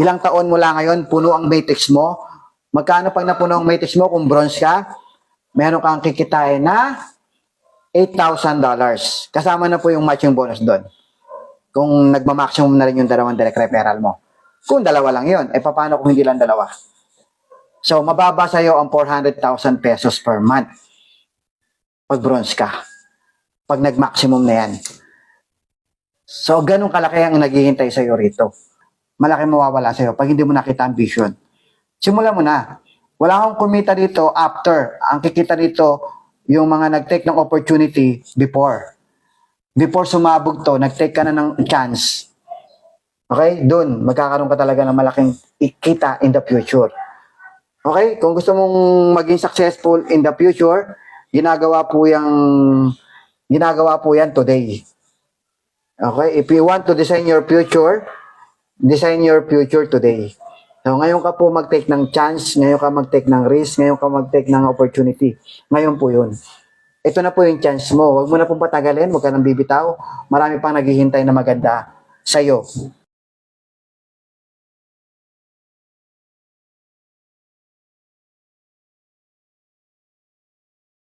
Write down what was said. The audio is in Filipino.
Ilang taon mula ngayon, puno ang matrix mo. Magkano pag napuno ang matrix mo kung bronze ka? Meron kang kikitain na $8,000. Kasama na po yung matching bonus doon. Kung nagma-maximum na rin yung dalawang direct referral mo. Kung dalawa lang yun, eh paano kung hindi lang dalawa? So, mababa sa'yo ang 400,000 pesos per month. Pag bronze ka. Pag nag-maximum na yan. So, ganun kalaki ang naghihintay sa'yo rito. Malaki mawawala sa'yo pag hindi mo nakita ang vision. Simulan mo na. Wala akong kumita dito after. Ang kikita dito, yung mga nag-take ng opportunity before. Before sumabog to, nag-take ka na ng chance. Okay? Doon, magkakaroon ka talaga ng malaking ikita in the future. Okay? Kung gusto mong maging successful in the future, ginagawa po yung ginagawa po yan today. Okay? If you want to design your future, design your future today. So, ngayon ka po mag-take ng chance, ngayon ka mag-take ng risk, ngayon ka mag-take ng opportunity. Ngayon po yun. Ito na po yung chance mo. Huwag mo na pong patagalin, huwag ka nang bibitaw. Marami pang naghihintay na maganda sa'yo.